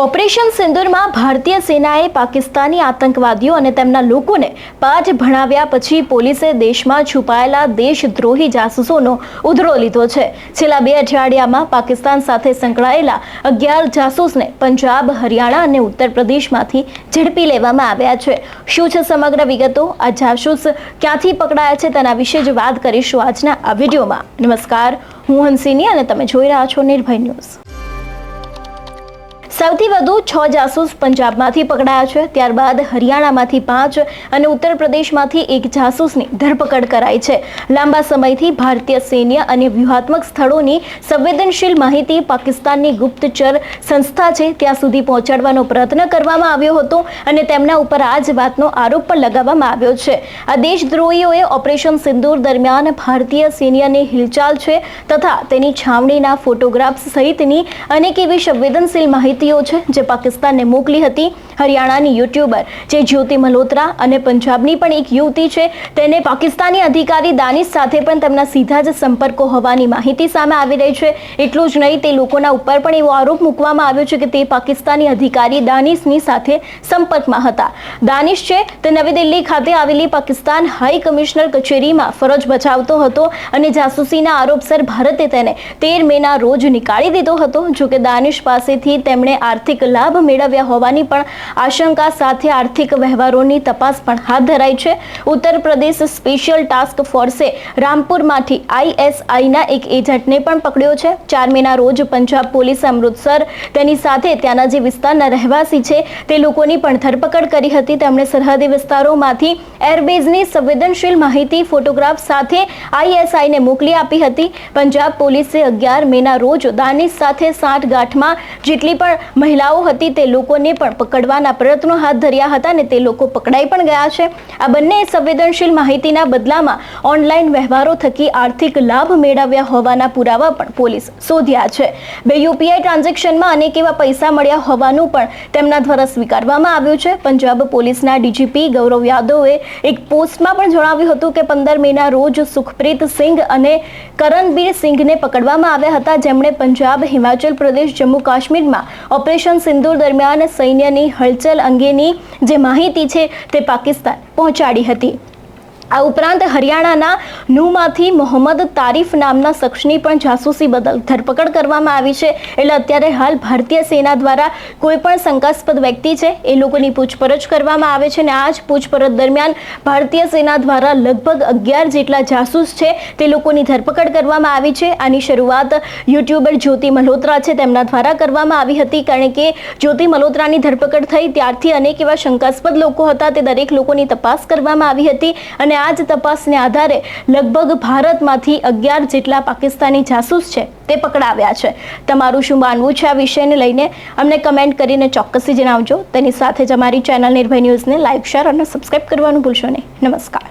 Operation સિંદુરમાં ભારતીય સેનાએ પાકિસ્તાની આતંકવાદીઓ અને તેમના લોકોને પાઠ ભણાવ્યા પછી પોલીસે દેશમાં છુપાયેલા દેશદ્રોહી જાસૂસોનો ઉધરો લીધો છે. છેલ્લા બે અઠવાડિયામાં પાકિસ્તાન સાથે સંકળાયેલા અગિયાર જાસૂસને પંજાબ, હરિયાણા અને ઉત્તર પ્રદેશમાંથી ઝડપી લેવામાં આવ્યા છે. શું છે સમગ્ર વિગતો? આ જાસૂસ ક્યાંથી પકડાયા છે તેના વિશે જ વાત કરીશું આજના આ વિડીયોમાં. નમસ્કાર, હું હંસિની અને તમે જોઈ રહ્યા છો નિર્ભય ન્યૂઝ. સૌથી વધુ છ જાસૂસ પંજાબમાંથી પકડાયા છે. ત્યારબાદ હરિયાણામાંથી પાંચ અને ઉત્તર પ્રદેશમાંથી એક જાસૂસની ધરપકડ કરાઈ છે. લાંબા સમયથી ભારતીય સૈન્ય અને વ્યૂહાત્મક સ્થળોની સંવેદનશીલ માહિતી પાકિસ્તાનની ગુપ્તચર સંસ્થા છે. ત્યાં સુધી પહોંચાડવાનો પ્રયત્ન કરવામાં આવ્યો હતો અને તેમના ઉપર આ જ વાતનો આરોપ પણ લગાવવામાં આવ્યો છે. આ દેશદ્રોહીઓએ ઓપરેશન સિંદૂર દરમિયાન ભારતીય સૈન્યની હિલચાલ છે તથા તેની છાવણીના ફોટોગ્રાફ્સ સહિતની અનેક એવી સંવેદનશીલ માહિતીઓ છે જે પાકિસ્તાનને મોકલી હતી. હરિયાણાની યુટ્યુબર જે જ્યોતિ મલ્હોત્રા અને પંજાબની પણ એક યુવતી છે, તેને પાકિસ્તાની અધિકારી દાનિશ સાથે પણ તેમના સીધા જ સંપર્કો હોવાની માહિતી સામે આવી રહી છે. એટલું જ નહીં, તે લોકોના ઉપર પણ એવો આરોપ મૂકવામાં આવ્યો છે કે તે પાકિસ્તાની અધિકારી દાનિશની સાથે સંપર્કમાં હતા. દાનિશ છે, તે નવી દિલ્હી ખાતે આવેલી પાકિસ્તાન હાઈ કમિશનર કચેરીમાં ફરજ બજાવતો હતો અને જાસૂસીના આરોપસર ભારતે તેને તેર મેના રોજ નીકાળી દીધો હતો. જોકે દાનિશ પાસેથી તેમણે આર્થિક લાભ મેળવ્યા હોવાની પણ આશંકા સાથે આર્થિક વ્યવહારોની તપાસ પણ હાથ ધરાઈ છે. ઉત્તર પ્રદેશ સ્પેશિયલ ટાસ્ક ફોર્સે રામપુરમાંથી આઈએસઆઈના એક એજન્ટને પણ પકડ્યો છે. ચાર મેના રોજ પંજાબ પોલીસ અમૃતસર તેની સાથે ત્યાંના જે વિસ્તારના રહેવાસી છે તે લોકોની પણ ધરપકડ કરી હતી. તેમણે સરહદી વિસ્તારોમાંથી એરબેઝની સંવેદનશીલ માહિતી ફોટોગ્રાફ સાથે આઈએસઆઈને મોકલી આપી હતી. પંજાબ પોલીસે અગિયાર મેના રોજ દાનિશ સાથે સાંઠગાંઠમાં જેટલી પણ મહિલાઓ હતી તે લોકોને પણ પકડવાના પ્રયત્નો હાથ ધર્યા હતા અને તે લોકો પકડાઈ પણ ગયા છે. આ બંને સંવેદનશીલ માહિતીના બદલામાં ઓનલાઈન વ્યવહારો થકી આર્થિક લાભ મેળવ્યા હોવાના પુરાવા પણ પોલીસ શોધ્યા છે. બે યુપીઆઈ ટ્રાન્ઝેક્શનમાં અનેક એવા પૈસા મળ્યા હોવાનું પણ તેમના દ્વારા સ્વીકારવામાં આવ્યું છે. પંજાબ પોલીસના ડીજીપી ગૌરવ યાદવે એક પોસ્ટમાં પણ જણાવ્યું હતું કે પંદર મેના રોજ સુખપ્રીત સિંઘ અને કરણબીર સિંઘને પકડવામાં આવ્યા હતા. જેમણે પંજાબ, હિમાચલ પ્રદેશ, જમ્મુ કાશ્મીરમાં ઓપરેશન સિંદૂર દરમિયાન સૈન્યની હલચલ અંગેની જે માહિતી છે તે પાકિસ્તાન પહોંચાડી હતી. આ ઉપરાંત હરિયાણાના નુમાંથી મોહમ્મદ તારીફ નામના શખ્સની પણ જાસૂસી બદલ ધરપકડ કરવામાં આવી છે. એટલે અત્યારે હાલ ભારતીય સેના દ્વારા કોઈ પણ શંકાસ્પદ વ્યક્તિ છે એ લોકોની પૂછપરછ કરવામાં આવે છે અને આ જ પૂછપરછ દરમિયાન ભારતીય સેના દ્વારા લગભગ અગિયાર જેટલા જાસૂસ છે તે લોકોની ધરપકડ કરવામાં આવી છે. આની શરૂઆત યુટ્યુબર જ્યોતિ મલ્હોત્રા છે તેમના દ્વારા કરવામાં આવી હતી કારણ કે જ્યોતિ મલ્હોત્રાની ધરપકડ થઈ ત્યારથી અનેક એવા શંકાસ્પદ લોકો હતા તે દરેક લોકોની તપાસ કરવામાં આવી હતી અને આ જ તપાસને આધારે લગભગ ભારતમાંથી અગિયાર જેટલા પાકિસ્તાની જાસૂસ છે તે પકડાવ્યા છે. તમારું શું માનવું છે આ વિષયને લઈને? અમને કમેન્ટ કરીને ચોક્કસથી જણાવજો. તેની સાથે જ અમારી ચેનલ નિર્ભય ન્યૂઝને લાઇક શેર અને સબસ્ક્રાઇબ કરવાનું ભૂલશો નહીં. નમસ્કાર.